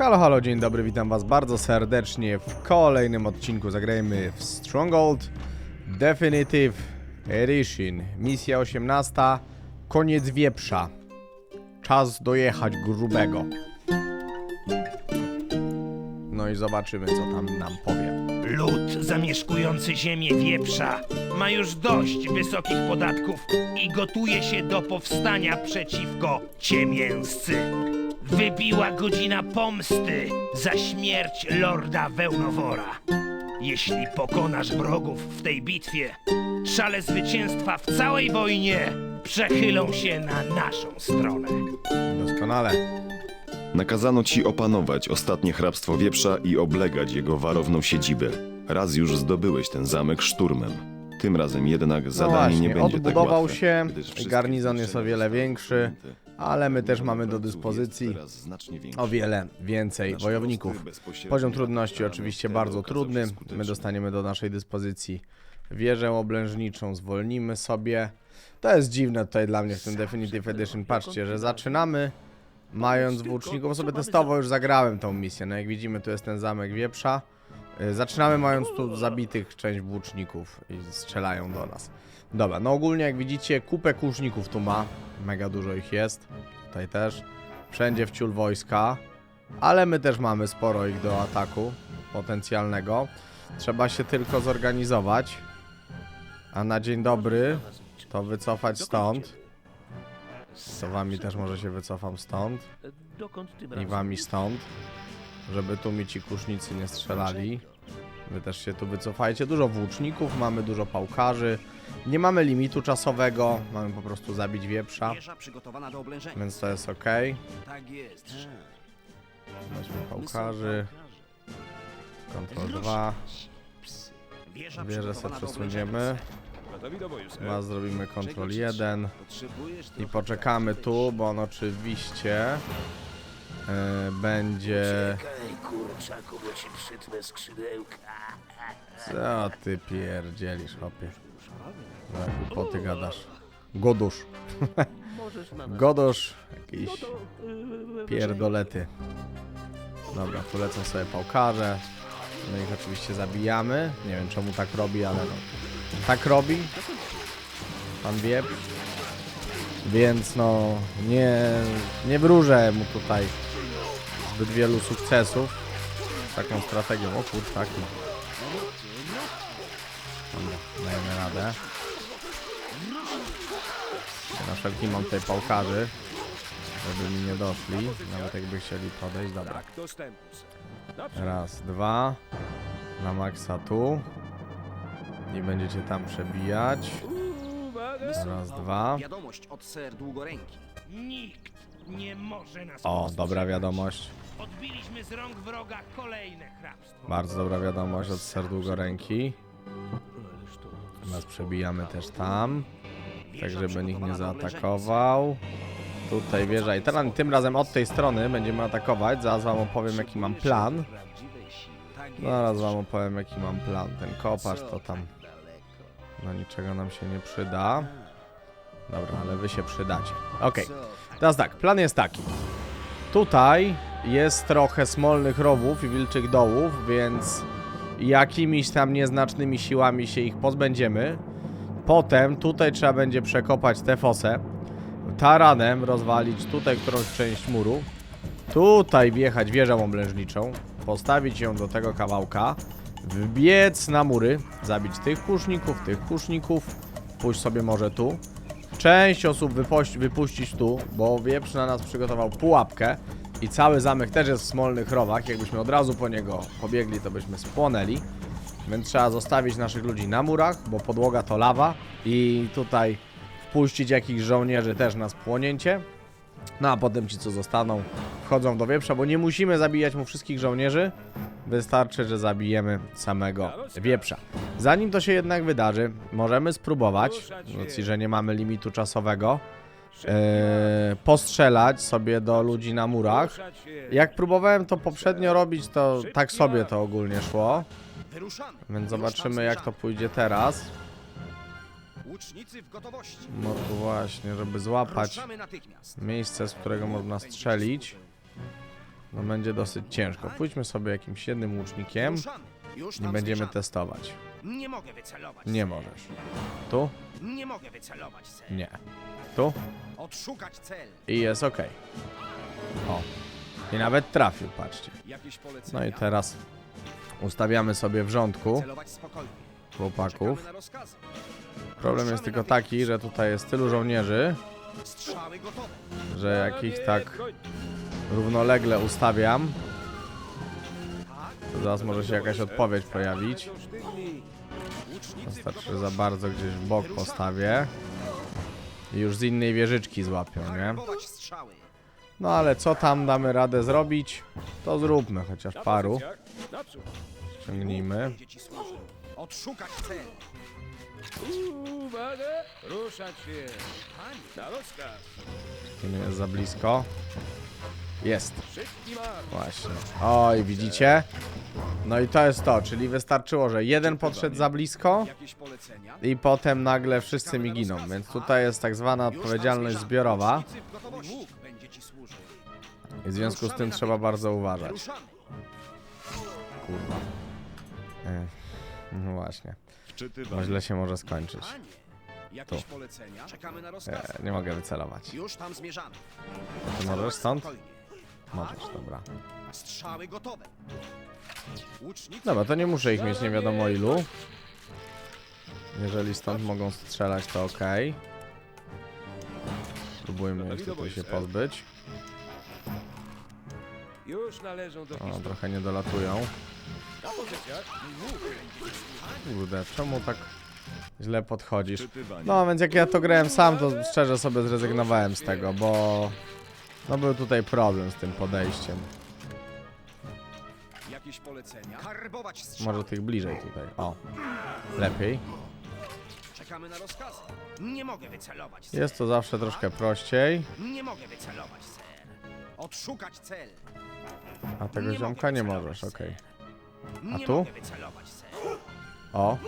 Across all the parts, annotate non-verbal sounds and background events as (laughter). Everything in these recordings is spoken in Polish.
Halo, halo, dzień dobry, witam was bardzo serdecznie w kolejnym odcinku. Zagrajmy w Stronghold Definitive Edition. Misja 18. Koniec wieprza. Czas dojechać grubego. No i zobaczymy, co tam nam powie. Lud zamieszkujący ziemię wieprza ma już dość wysokich podatków i gotuje się do powstania przeciwko ciemięscy. Wybiła godzina pomsty za śmierć lorda Wełnowora. Jeśli pokonasz wrogów w tej bitwie, szale zwycięstwa w całej wojnie przechylą się na naszą stronę. Doskonale. Nakazano ci opanować ostatnie hrabstwo wieprza i oblegać jego warowną siedzibę. Raz już zdobyłeś ten zamek szturmem. Tym razem jednak No zadanie właśnie, nie będzie odbudował tak łatwe, się, gdyż wszystkie garnizon jest o wiele większy. Ale my też mamy do dyspozycji o wiele więcej wojowników. Poziom trudności oczywiście bardzo trudny. My dostaniemy do naszej dyspozycji wieżę oblężniczą, zwolnimy sobie. To jest dziwne tutaj dla mnie w tym Definitive Edition. Patrzcie, że zaczynamy mając włóczników. Sobie testowo już zagrałem tą misję. No jak widzimy, tu jest ten zamek wieprza. Y, Zaczynamy mając tu zabitych część włóczników i strzelają do nas. Dobra, no ogólnie jak widzicie, kupę kuszników tu ma. Mega dużo ich jest. Tutaj też. Wszędzie w ciul wojska. Ale my też mamy sporo ich do ataku potencjalnego. Trzeba się tylko zorganizować. A na dzień dobry to wycofać stąd. To wami też może się wycofam stąd. I wami stąd. Żeby tu mi ci kusznicy nie strzelali. Wy też się tu wycofajcie. Dużo włóczników, mamy dużo pałkarzy. Nie mamy limitu czasowego. Mamy po prostu zabić wieprza. Wieża przygotowana do oblężenia. Więc to jest ok. Tak jest. Weźmy pałkarzy. Ctrl 2. Wieża Wieżę sobie przygotowana do przesuniemy. Chyba zrobimy Ctrl 1. Potrzebujesz I trochę poczekamy tu, bo on oczywiście e, będzie... Czekaj, kurczaku, bo ci przytnę skrzydełka. Co ty pierdzielisz, chłopie? No, głupoty gadasz. Godusz. (laughs) Godusz. Jakiś pierdolety. Dobra, tu lecą sobie pałkarze. My ich oczywiście zabijamy. Nie wiem czemu tak robi, ale no. Tak robi. Pan wie. Więc no, nie, nie wróżę mu tutaj zbyt wielu sukcesów z taką strategią. O kurczaki. Dobra, dajemy radę. Na wszelki mam tutaj pałkarzy, żeby mi nie doszli, nawet jakby chcieli podejść. Dobra. Raz, dwa. Na maksa tu. I będziecie tam przebijać. Raz, dwa. Wiadomość od ser Długoręki. Nikt nie może nas O, powstrzymać. dobra wiadomość. Odbiliśmy z rąk wroga kolejne hrabstwo. Bardzo dobra wiadomość od serdługoręki. Nas przebijamy też tam. Tak, żeby nikt nie zaatakował. Tutaj wieża i teraz tym razem od tej strony będziemy atakować. Zaraz wam opowiem jaki mam plan. Tak Zaraz wam opowiem jaki mam plan. Ten kopacz to tam no niczego nam się nie przyda. Dobra, ale wy się przydacie. Okej, teraz tak, plan jest taki. Tutaj jest trochę smolnych rowów i wilczych dołów, więc jakimiś tam nieznacznymi siłami się ich pozbędziemy. Potem tutaj trzeba będzie przekopać tę fosę. Taranem rozwalić tutaj którąś część muru. Tutaj wjechać wieżą oblężniczą. Postawić ją do tego kawałka. Wbiec na mury. Zabić tych kuszników, tych kuszników. Pójść sobie może tu. Część osób wypuścić tu, bo wieprz na nas przygotował pułapkę. I cały zamek też jest w smolnych rowach. Jakbyśmy od razu po niego pobiegli, to byśmy spłonęli. Więc trzeba zostawić naszych ludzi na murach, bo podłoga to lawa. I tutaj wpuścić jakichś żołnierzy też na spłonięcie. No a potem ci co zostaną wchodzą do wieprza, bo nie musimy zabijać mu wszystkich żołnierzy. Wystarczy, że zabijemy samego wieprza. Zanim to się jednak wydarzy, możemy spróbować, racji, że nie mamy limitu czasowego, e, postrzelać sobie do ludzi na murach. Jak próbowałem to poprzednio robić, to tak sobie to ogólnie szło. Więc zobaczymy jak to pójdzie teraz. No właśnie, żeby złapać miejsce, z którego można strzelić. No będzie dosyć ciężko. Pójdźmy sobie jakimś jednym łucznikiem tam będziemy testować. Nie mogę wycelować. Nie możesz. Tu? Nie mogę wycelować. Nie. Tu? Odszukać cel. I jest ok. O. I nawet trafił, patrzcie. No i teraz ustawiamy sobie w rządku chłopaków. Problem jest tylko taki, że tutaj jest tylu żołnierzy, że jak ich tak równolegle ustawiam, to zaraz może się jakaś odpowiedź pojawić. Wystarczy, za bardzo gdzieś w bok postawię i już z innej wieżyczki złapią, nie? No ale co tam damy radę zrobić, to zróbmy chociaż paru. Ściągnijmy. Będzie ci służył. Odszukać cel. Uwaga! Ruszać się! Na rozkaz! Nie jest za blisko. Jest. Właśnie. Oj, widzicie? No i to jest to, czyli wystarczyło, że jeden podszedł za blisko i potem nagle wszyscy mi giną, więc tutaj jest tak zwana odpowiedzialność zbiorowa i w związku z tym trzeba bardzo uważać. Kurwa. No właśnie. Wczytywanie. źle się może skończyć. Jakieś polecenia? Czekamy na rozkazy. E, nie mogę wycelować. Już tam zmierzamy. Możesz stąd? Możesz, dobra. Strzały gotowe. Łucznicy Dobra, to nie muszę ich mieć nie wiadomo ilu. Jeżeli stąd mogą strzelać, to ok. Spróbujmy ich tutaj się pozbyć. Już należą do O, trochę nie dolatują. Kurde, czemu tak źle podchodzisz? No, więc jak ja to grałem sam, to szczerze sobie zrezygnowałem z tego, bo... No był tutaj problem z tym podejściem. Jakieś polecenia? Strzały. Może tych bliżej tutaj. O, lepiej. Czekamy na rozkazy. Nie mogę wycelować, ser. Jest to zawsze troszkę prościej, Nie mogę wycelować, ser. Odszukać cel. a tego ziomka mogę nie wycelować, możesz, ser. okej. Nie tu? mogę wycelować, ser. O,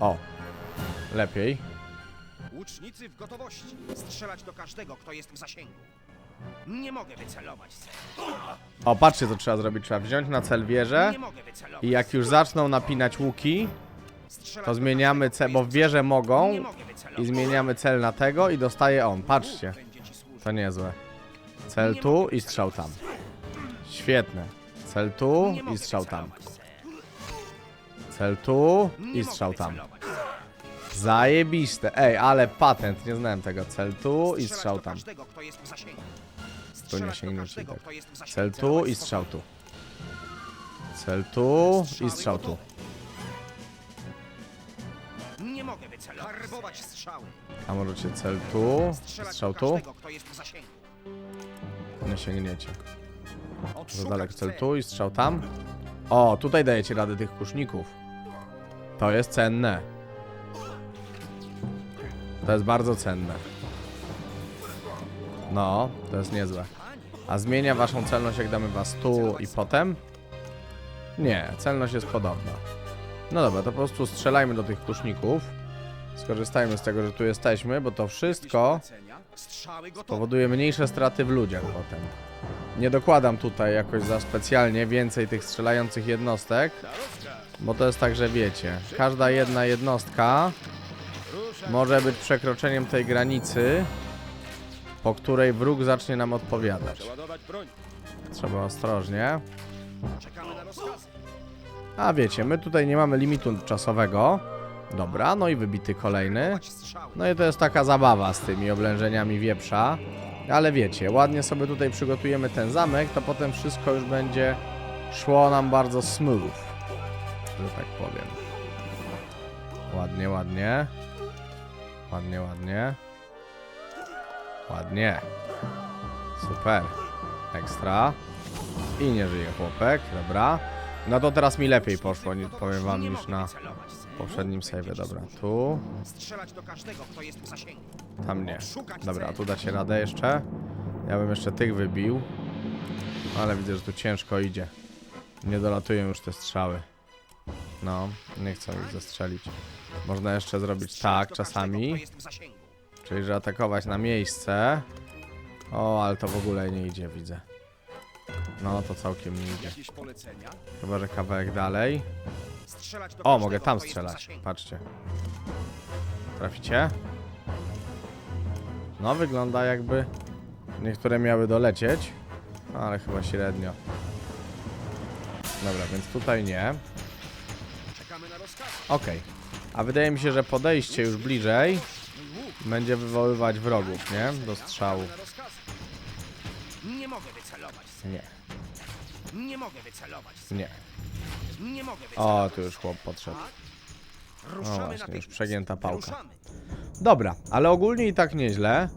o, lepiej. Łucznicy w gotowości. Strzelać do każdego, kto jest w zasięgu. Nie mogę wycelować, ser. O, patrzcie co trzeba zrobić. Trzeba wziąć na cel wieżę Nie mogę wycelować. i jak już zaczną napinać łuki, to do zmieniamy cel, bo w wieżę mogą Nie mogę wycelować. i zmieniamy cel na tego i dostaje on. Patrzcie, w- Będzie ci służył. to niezłe. Cel tu i strzał tam. Świetne. Cel tu Nie i strzał tam. wycelować, ser. Cel tu Nie i mogę strzał tam. wycelować, ser. Zajebiste. Ej, ale patent, nie znałem tego. Cel tu i Strzelać strzał do tam. każdego, kto jest w zasięgu. Tu nie sięgnięcie każdego, tak. Cel tu i strzał tu. Cel tu i strzał tu. Nie mogę wycelować, strzały. A możecie cel tu i Strzelać strzał do tu? każdego, kto jest w zasięgu. Nie sięgniecie. Za Odszukać daleko cel cel. tu i strzał tam. O, tutaj dajecie radę tych kuszników. To jest cenne. To jest bardzo cenne. No, to jest niezłe. A zmienia waszą celność, jak damy was tu i potem? Nie, celność jest podobna. No dobra, to po prostu strzelajmy do tych kuszników. Skorzystajmy z tego, że tu jesteśmy, bo to wszystko powoduje mniejsze straty w ludziach potem. Nie dokładam tutaj jakoś za specjalnie więcej tych strzelających jednostek, bo to jest tak, że wiecie, każda jedna jednostka może być przekroczeniem tej granicy, po której wróg zacznie nam odpowiadać. Trzeba ostrożnie. A wiecie, my tutaj nie mamy limitu czasowego. Dobra, no i wybity kolejny. No i to jest taka zabawa z tymi oblężeniami wieprza. Ale wiecie, ładnie sobie tutaj przygotujemy ten zamek, to potem wszystko już będzie szło nam bardzo smooth. Że tak powiem. Ładnie, ładnie. Ładnie, ładnie. Ładnie. Super. Ekstra. I nie żyje chłopek, dobra. No to teraz mi lepiej poszło, nie powiem wam, niż na poprzednim save'ie. Dobra, tu. Tam nie. Dobra, tu dacie radę jeszcze. Ja bym jeszcze tych wybił. Ale widzę, że tu ciężko idzie. Nie dolatują już te strzały. No, nie chcą ich zastrzelić. Można jeszcze zrobić tak czasami. Czyli, że atakować na miejsce. O, ale to w ogóle nie idzie, widzę. No to całkiem nie idzie. Jakieś polecenia? Chyba, że kawałek dalej. Strzelać do O, każdego, mogę tam strzelać. zasięgu. Patrzcie. Traficie? No, wygląda jakby niektóre miały dolecieć, ale chyba średnio. Dobra, więc tutaj nie. Czekamy na rozkaz. Okej. A wydaje mi się, że podejście już bliżej będzie wywoływać wrogów, nie? Do strzału. Nie mogę wycelować. Nie, Nie mogę wycelować, nie. Nie mogę. O, tu już chłop podszedł. Ruszamy właśnie, już przegięta pałka. Dobra, ale ogólnie i tak nieźle.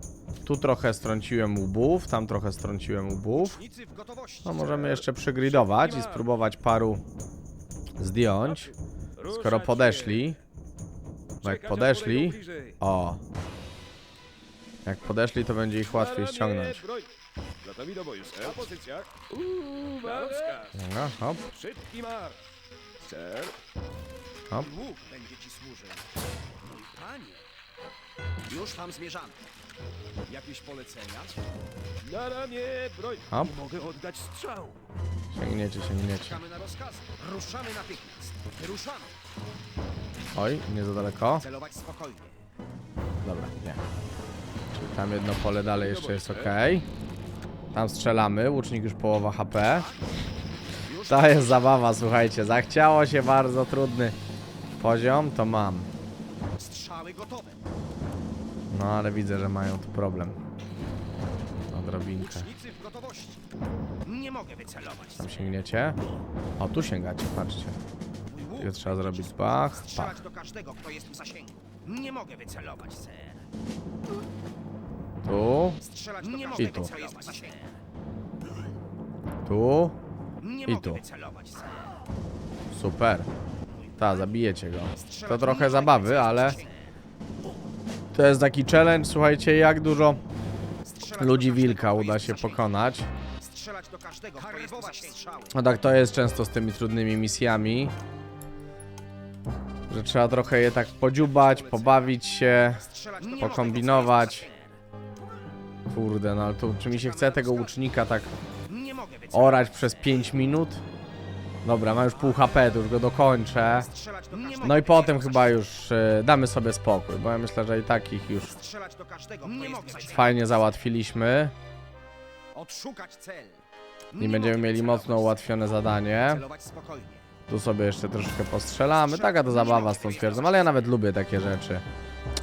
Tu trochę strąciłem łbów, tam trochę strąciłem łbów. No możemy jeszcze przygridować i spróbować paru zdjąć, skoro podeszli. Bo jak podeszli... O! Jak podeszli, to będzie ich łatwiej ściągnąć. Gotowi do boju, ser. Na pozycjach. Uwaga! No, hop, Szybki marsz. Ser. hop. Łuk będzie ci służył. Mój panie. Już tam zmierzamy. Jakieś polecenia? Na ramię, broń. Hop. Nie mogę oddać strzału. Sięgniecie, sięgniecie. Czekamy na rozkaz. Ruszamy natychmiast. Wyruszamy. Oj, nie za daleko. Celować spokojnie. Dobra, nie. Tam jedno pole dalej jeszcze jest ok. Tam strzelamy, łucznik już połowa HP. To jest zabawa, słuchajcie. Zachciało się bardzo trudny poziom, to mam. Strzały gotowe. No ale widzę, że mają tu problem. Odrobinkę. Nie mogę wycelować, Tam sięgniecie? O, tu sięgacie, patrzcie. Tylko trzeba zrobić pach. do każdego, kto jest w zasięgu. Nie mogę wycelować, ser. Tu, Strzelać do Nie mogę każdego, tu. wycelować, tu. Nie I mogę tu. wycelować. Super. Ta, zabijecie go. To trochę zabawy, ale to jest taki challenge, słuchajcie, jak dużo Strzelać ludzi każdego, wilka kto uda jest w się zasięgu. pokonać. Strzelać do każdego, kto jest w zasięgu. strzały. No tak to jest często z tymi trudnymi misjami. Że trzeba trochę je tak podziubać, pobawić się, Strzelać do pokombinować. Kurde, no ale tu czy mi się chce tego łucznika tak orać przez 5 minut? Dobra, ma już pół HP, to już go dokończę. No i potem chyba już e, damy sobie spokój, bo ja myślę, że i takich już fajnie załatwiliśmy. I będziemy mieli mocno ułatwione zadanie. Tu sobie jeszcze troszkę postrzelamy. Taka to zabawa z tą twierdzą, ale ja nawet lubię takie rzeczy.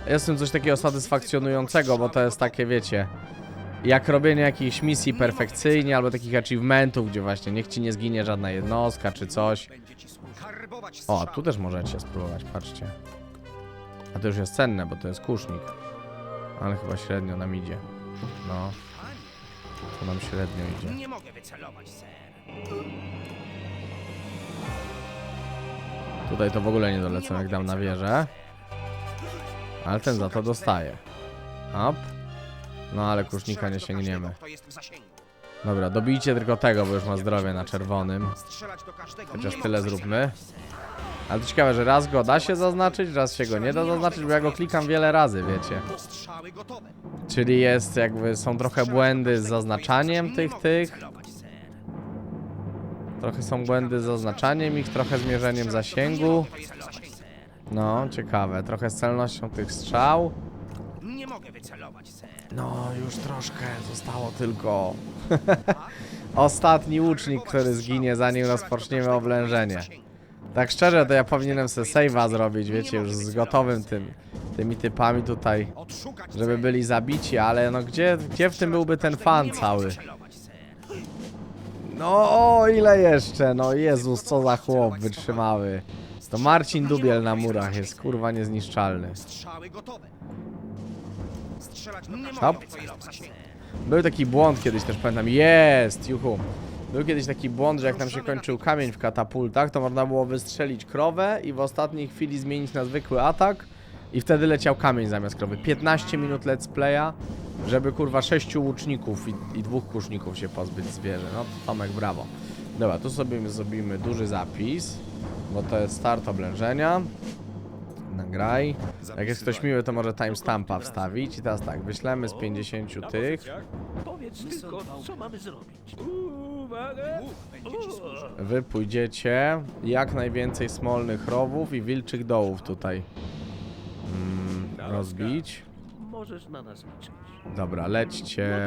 Jest w tym coś takiego satysfakcjonującego, bo to jest takie, wiecie, jak robienie jakichś misji perfekcyjnie, albo takich achievementów, gdzie właśnie niech ci nie zginie żadna jednostka czy coś. O, tu też możecie spróbować, patrzcie. A to już jest cenne, bo to jest kusznik. Ale chyba średnio nam idzie. No, to nam średnio idzie. Nie mogę wycelować, ser. Tutaj to w ogóle nie dolecą, jak dam na wieżę. Ale ten za to dostaje. Hop. No ale kusznika nie sięgniemy. Dobra, dobijcie tylko tego, bo już ma zdrowie na czerwonym. Chociaż tyle zróbmy. Ale to ciekawe, że raz go da się zaznaczyć, raz się go nie da zaznaczyć, bo ja go klikam wiele razy, wiecie. Czyli jest jakby, są trochę błędy z zaznaczaniem tych, tych. Trochę są błędy z zaznaczaniem ich, trochę z mierzeniem zasięgu. No, ciekawe. Trochę z celnością tych strzał. Nie mogę wycelować, ser. No, już troszkę zostało tylko. (laughs) Ostatni łucznik, który zginie zanim rozpoczniemy oblężenie. Tak szczerze, to ja powinienem sobie save'a zrobić, wiecie, już z gotowym tym, tymi typami tutaj, Odszukać żeby cel. byli zabici, ale no gdzie, gdzie w tym byłby ten fan cały? No, o ile jeszcze, no Jezus, co za chłop wytrzymały. To Marcin Dubiel na murach jest, kurwa, niezniszczalny. Strzały gotowe. Strzelać do Nie każdego, mogę kto jest w zasięgu. Był taki błąd kiedyś też, pamiętam, jest, juhu. Był kiedyś taki błąd, że jak nam się kończył kamień w katapultach, to można było wystrzelić krowę i w ostatniej chwili zmienić na zwykły atak i wtedy leciał kamień zamiast krowy. 15 minut let's playa, żeby kurwa sześciu łuczników i, i dwóch kuszników się pozbyć zwierzę. No to Tomek, brawo. Dobra, tu sobie zrobimy duży zapis, bo to jest start oblężenia. Nagraj. Jak jest ktoś miły, to może timestampa wstawić. I teraz tak, wyślemy z 50 tych. Powiedz tylko, co mamy zrobić. Uwaga! Wy pójdziecie jak najwięcej smolnych rowów i wilczych dołów tutaj mm, rozbić. Możesz na nas liczyć. Dobra, lećcie,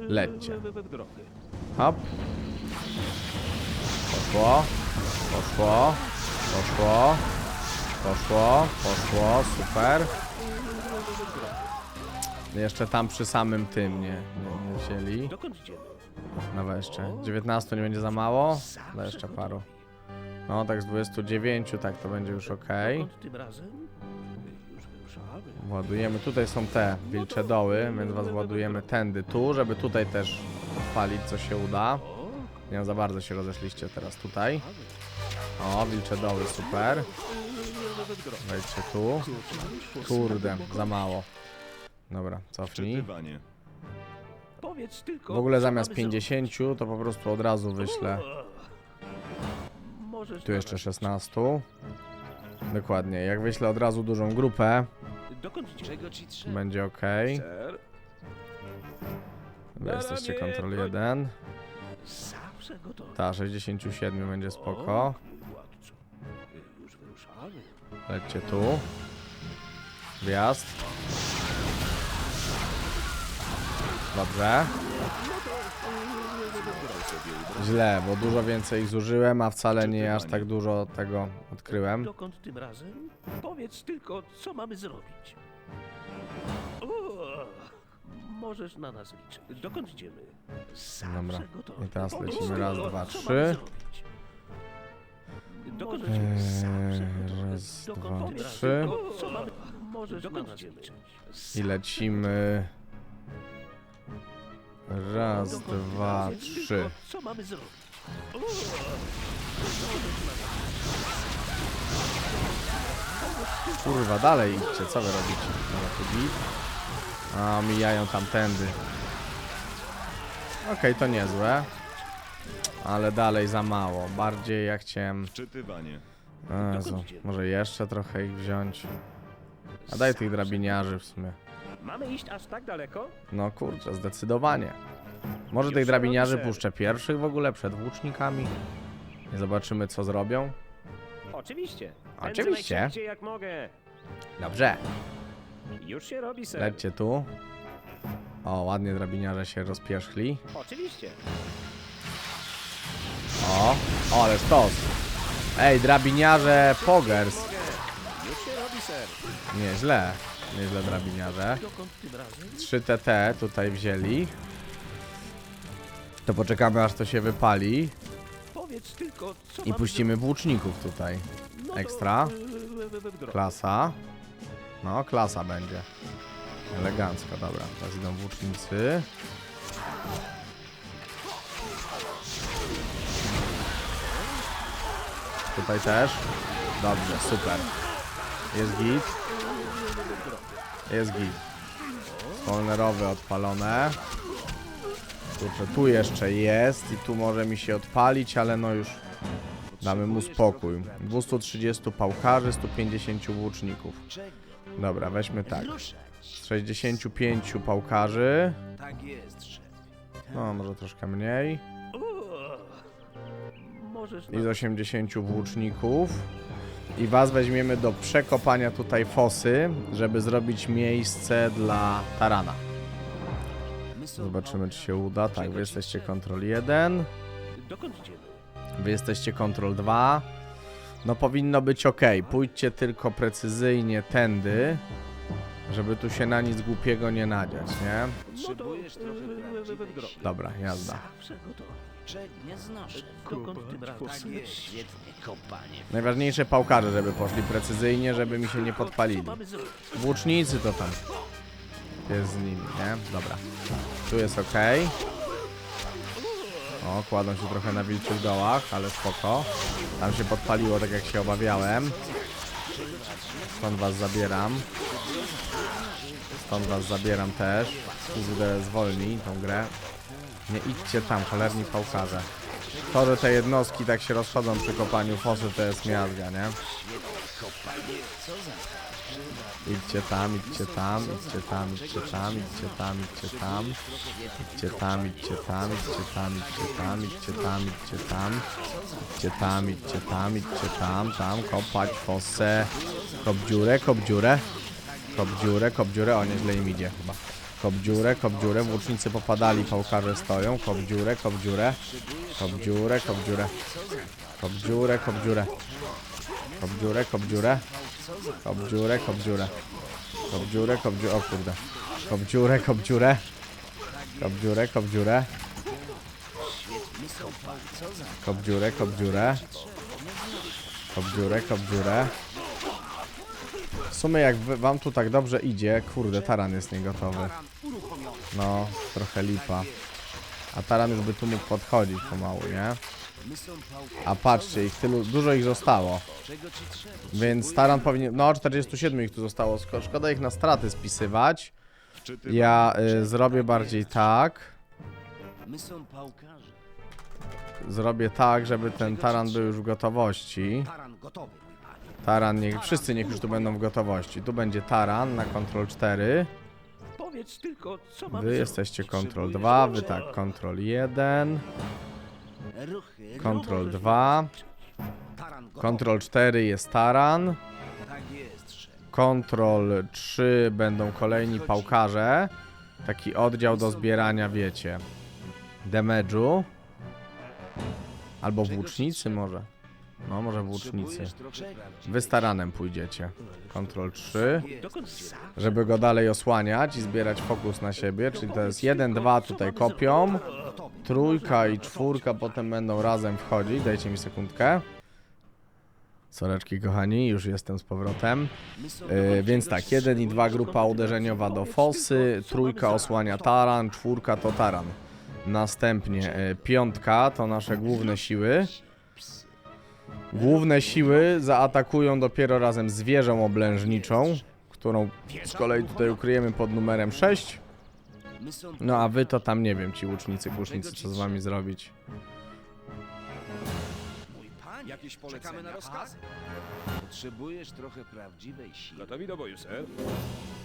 lećcie. W, w, w drogę. Hop. Poszło, poszło, poszło, poszło, poszło, super. Jeszcze tam przy samym tym nie, nie, nie wzięli. No jeszcze. 19 nie będzie za mało? No jeszcze paru. No tak z 29, tak to będzie już ok. Dokąd tym razem? Już wyruszamy. Ładujemy, tutaj są te wilcze doły, więc was ładujemy tędy tu, żeby tutaj też odpalić co się uda. Nie za bardzo się rozeszliście teraz tutaj. O, wilcze doły, super. Wejdźcie tu. Kurde, za mało. Dobra, cofnij. Powiedz tylko. W ogóle co zamiast mamy 50 to po prostu od razu wyślę. Możesz Tu jeszcze nas 16. Dokładnie, jak wyślę od razu dużą grupę, liczyć. Dokąd idziemy? Czego ci trzeba? będzie ok. Ser, Wy jesteście kontrol 1. zawsze gotowy. Ta, 67 będzie spoko. Lećcie tu. Wjazd. Dobrze. Źle, bo dużo więcej zużyłem, a wcale nie aż tak dużo tego odkryłem. Dokąd tym razem? Powiedz tylko, co mamy zrobić. O, możesz na nas liczyć. Dokąd idziemy? Zawsze Dobra. I teraz lecimy raz, dwa, co trzy. mamy zrobić. Dokąd Eee, raz, dwa, trzy. I lecimy. Raz, dwa, trzy. Co mamy zrobić? Kurwa, dalej idźcie, co wy robicie? Dobra, tu git. A, mijają tamtędy. Okej, to niezłe. Ale dalej za mało. Bardziej jak chciałem... Czytywanie. Jezu, może jeszcze trochę ich wziąć. A daj tych drabiniarzy w sumie. Mamy iść aż tak daleko? No kurczę, zdecydowanie. Może tych drabiniarzy puszczę pierwszych w ogóle, przed włócznikami. I zobaczymy co zrobią. Oczywiście. Oczywiście. Najszybciej jak mogę. Dobrze, Już się robi, ser. lećcie tu. O, ładnie drabiniarze się rozpierzchli. Oczywiście. O, ale stos. Ej, drabiniarze Pogers. Nieźle, nieźle drabiniarze. Dokąd tym razem? 3 TT tutaj wzięli. To poczekamy aż to się wypali i puścimy włóczników tutaj. Ekstra. Klasa. No, klasa będzie. Elegancko, dobra. Teraz idą włócznicy. Tutaj też. Dobrze, super. Jest git. Jest git. Polnerowy odpalone. Kurczę, tu jeszcze jest i tu może mi się odpalić, ale no już damy mu spokój. 230 pałkarzy, 150 włóczników. Dobra, weźmy tak. Ruszać. Z 65 pałkarzy, no może troszkę mniej, Możesz i z 80 włóczników. I was weźmiemy do przekopania tutaj fosy, żeby zrobić miejsce dla tarana. Zobaczymy, czy się uda. Tak, wy jesteście kontrol 1, Dokąd idziemy? wy jesteście kontrol 2. No powinno być ok. Pójdźcie tylko precyzyjnie tędy, żeby tu się na nic głupiego nie nadziać, nie? Prawdziwej drogę. siły. Dobra, jazda. Zawsze gotowy. Nie znoszę? Dokąd tym razem? Tak jest, świetnie, kopanie. Najważniejsze pałkarze, żeby poszli precyzyjnie, żeby mi się nie podpalili. Włócznicy to tam jest z nimi, nie? Dobra. Tu jest ok. O, kładą się trochę na wilczych dołach, ale spoko. Tam się podpaliło, tak jak się obawiałem. Stąd was zabieram. Stąd was zabieram też. Zwolnij tą grę. Nie idźcie tam, cholerni pałkarze. To, że te jednostki tak się rozchodzą przy kopaniu fosy, to jest miazga, nie? Idźcie tam, idźcie tam, idźcie tam, idźcie tam, idźcie tam, idźcie tam. Idźcie tam, idźcie tam, idźcie tam, idźcie tam, idźcie tam, idźcie tam. Idźcie tam, idźcie tam, idźcie tam, tam, kopać fosę. Kop dziurę, kop dziurę. Kop dziurę, kop dziurę, o nieźle im idzie chyba. Kop dziurę, kop dziurę, włócznicy popadali, pałkarze stoją, kop dziurę, kop dziurę. Kop dziurę, kop dziurę. Kop dziurę, kop dziurę. Kop dziurę, kop dziurę. Kop dziurę, kop dziurę. Kop dziurę, kop dziurę, o kurde. Kop dziurę, kop dziurę. Kop dziurę, kop dziurę. Kop dziurę, kop dziurę. Kop dziurę, kop dziurę. W sumie jak wam tu tak dobrze idzie, kurde, taran jest niegotowy. No, trochę lipa. A taran już by tu mógł podchodzić pomału, nie? A patrzcie, ich tylu, dużo ich zostało. Więc taran powinien, no 47 ich tu zostało, Szko- szkoda ich na straty spisywać. Ja y, zrobię bardziej tak. Zrobię tak, żeby ten taran był już w gotowości. Taran gotowy. Taran, niech wszyscy niech już tu będą w gotowości. Tu będzie taran na Ctrl 4. Powiedz tylko, co mamy Wy jesteście Ctrl 2, wy tak Ctrl 1, Ruchy. Ctrl 2, Taran gotowy. Ctrl 4 jest taran, Tak szef. Ctrl 3 będą kolejni pałkarze. Taki oddział do zbierania, wiecie, damage'u. Albo włócznicy może. No, może włócznicy. Wy z taranem pójdziecie. Ctrl 3. Dokąd idziemy? żeby go dalej osłaniać i zbierać fokus na siebie, czyli to jest 1, 2 tutaj kopią, trójka i czwórka potem będą razem wchodzić, dajcie mi sekundkę. Soreczki kochani, już jestem z powrotem. Yy, więc tak, 1 i 2 grupa uderzeniowa do fosy, trójka osłania taran, czwórka to taran. Następnie yy, piątka to nasze główne siły. Główne siły zaatakują dopiero razem z wieżą oblężniczą, którą z kolei tutaj ukryjemy pod numerem 6. My są No a wy to tam nie wiem, ci łucznicy, kusznicy, co z wami zrobić. mój panie. Jakieś polecenia? Czekamy na rozkazy. Potrzebujesz trochę prawdziwej siły. Gotowi do boju, ser.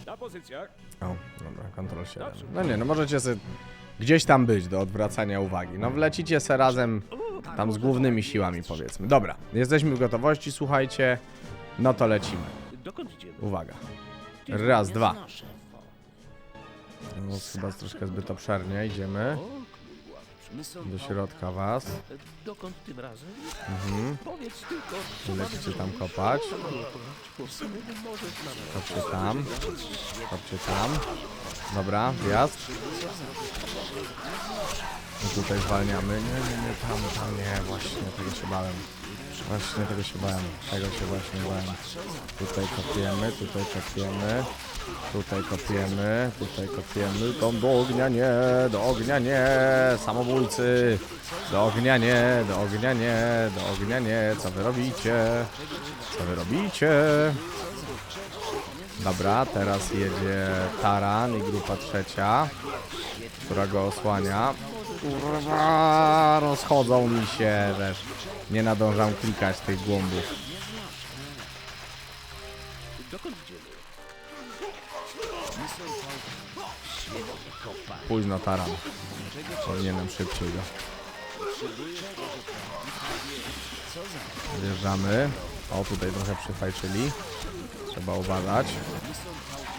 Na pozycjach. O, dobra, kontrol 7. No nie, no możecie sobie gdzieś tam być do odwracania uwagi. No wlecicie se razem tam z głównymi siłami powiedzmy. Dobra, jesteśmy w gotowości, słuchajcie. No to lecimy. Uwaga. Raz, dwa. No chyba troszkę zbyt obszernie, idziemy. Do środka was. Dokąd tym razem? Mhm. Powiedz tylko, co Lecicie tam kopać. Kopcie tam. Kopcie tam. Dobra, wjazd. Tutaj zwalniamy. Nie, nie, nie, tam, tam, nie, właśnie tego się bałem. Właśnie tego się bałem. Tego się właśnie bałem. Tutaj kopiemy, tutaj kopiemy. Tutaj kopiemy, tutaj kopiemy. To do ognia nie, do ognia nie, samobójcy. Do ognia nie, do ognia nie, do ognia nie. Co wy robicie? Co wy robicie? Dobra, teraz jedzie Taran i grupa trzecia, która go osłania. Kurwa, rozchodzą mi się też. Nie nadążam klikać tych głąbów. Późno Taran. Powinienem szybciej go. Wjeżdżamy. O, tutaj trochę przyfajczyli. Trzeba uważać.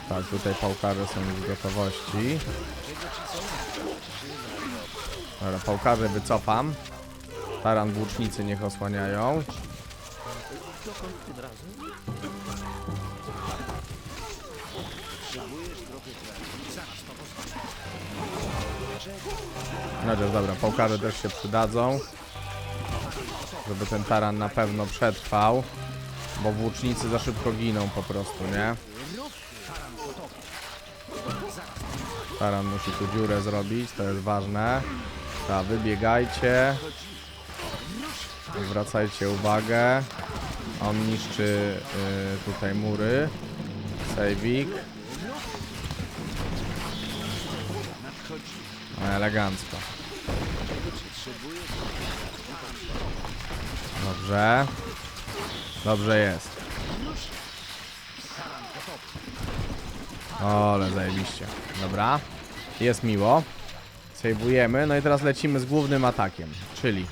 Tak, tutaj pałkarze są już w gotowości. Dobra, pałkarze wycofam. Taran włócznicy niech osłaniają. Chociaż dobra, pałkarze też się przydadzą. Żeby ten taran na pewno przetrwał. Bo włócznicy za szybko giną po prostu, nie? Taran musi tu dziurę zrobić, to jest ważne. Ta, wybiegajcie. Zwracajcie uwagę. On niszczy y, tutaj mury. Sejwik. Elegancko. Dobrze. Dobrze jest. Ale zajebiście. Dobra. Jest miło. Sejwujemy. No i teraz lecimy z głównym atakiem. Czyli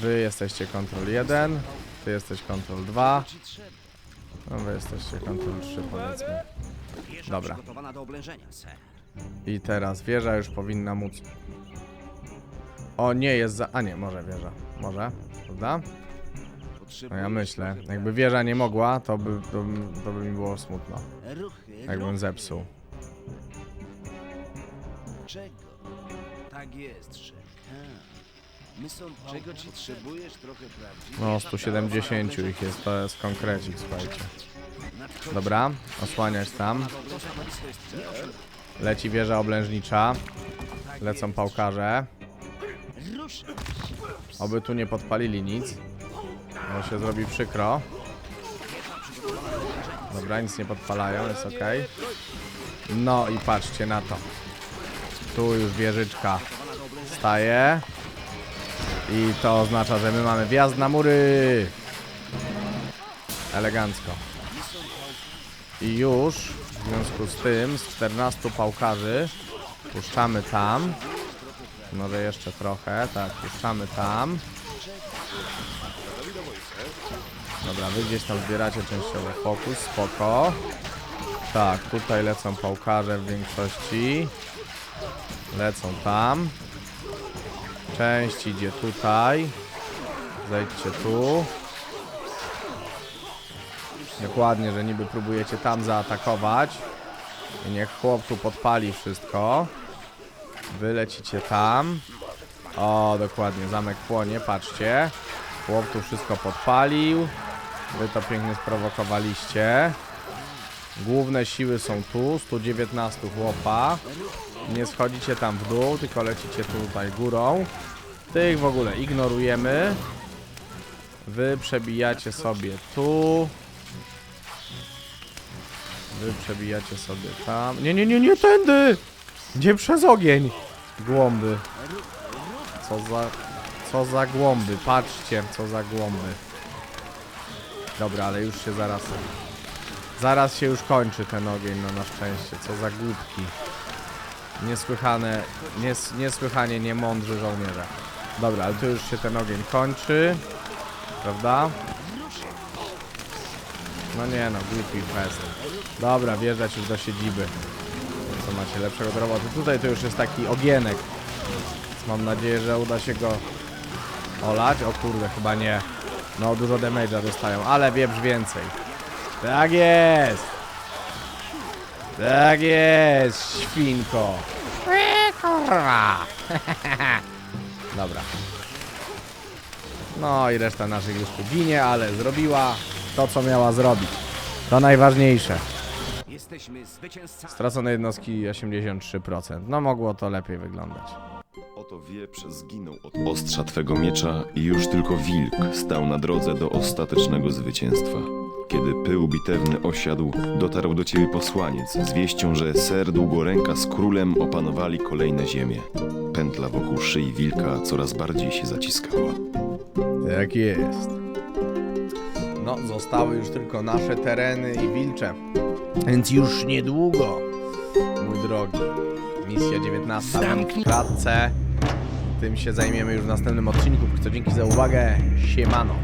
wy jesteście kontrol 1, ty jesteś kontrol 2. No wy jesteście kontrol 3 powiedzmy. Dobra. I teraz wieża już powinna móc. O nie, jest za. A nie, może wieża. Może, prawda? No ja myślę. Jakby wieża nie mogła, to by, to, to by mi było smutno. Jakbym zepsuł. Tak jest, My są Czego potrzebujesz trochę? No, 170 ich jest, to jest konkrecik, słuchajcie. Dobra, osłaniać tam. Leci wieża oblężnicza. Lecą pałkarze. Oby tu nie podpalili nic. Bo się zrobi przykro. Dobra, nic nie podpalają, jest ok. No i patrzcie na to. Tu już wieżyczka staje. I to oznacza, że my mamy wjazd na mury. Elegancko. I już w związku z tym z 14 pałkarzy puszczamy tam. Może jeszcze trochę, tak, puszczamy tam. Dobra, wy gdzieś tam zbieracie częściowo fokus, spoko. Tak, tutaj lecą pałkarze w większości. Lecą tam. Część idzie tutaj. Zejdźcie tu. Dokładnie, że niby próbujecie tam zaatakować. I niech chłop tu podpali wszystko. Wy lecicie tam. O, dokładnie, zamek płonie, patrzcie. Chłop tu wszystko podpalił. Wy to pięknie sprowokowaliście. Główne siły są tu, 119 chłopa. Nie schodzicie tam w dół, tylko lecicie tutaj górą. Tych w ogóle ignorujemy. Wy przebijacie sobie tu. Wy przebijacie sobie tam. Nie, nie, nie, nie tędy! Gdzie przez ogień? Głąby. Co za... Co za głąby. Patrzcie, co za głąby. Dobra, ale już się zaraz... Zaraz się już kończy ten ogień, no na szczęście. Co za głupki. Niesłychane... Nies, niesłychanie niemądrzy żołnierze. Dobra, ale tu już się ten ogień kończy. Prawda? No nie no, głupi fest. Dobra, wjeżdżać już do siedziby. Co macie lepszego do roboty? Tutaj to już jest taki ogienek. Więc mam nadzieję, że uda się go olać. O kurde, chyba nie. No, dużo damage'a dostają, ale wieprz więcej. Tak jest! Tak jest, świnko! Eee, kurwa! (laughs) Dobra. No i reszta naszych już tu ginie, ale zrobiła to, co miała zrobić. To najważniejsze. Jesteśmy zwycięzcami. Stracone jednostki 83%. No mogło to lepiej wyglądać. Oto wieprz zginął od ostrza twego miecza i już tylko wilk stał na drodze do ostatecznego zwycięstwa. Kiedy pył bitewny osiadł, dotarł do ciebie posłaniec z wieścią, że ser Długoręka z królem opanowali kolejne ziemie. Pętla wokół szyi wilka coraz bardziej się zaciskała. Tak jest. No, zostały już tylko nasze tereny i wilcze. Więc już niedługo, mój drogi. Misja 19 Zamknij- w klatce. Tym się zajmiemy już w następnym odcinku. Co dzięki za uwagę. Siemano.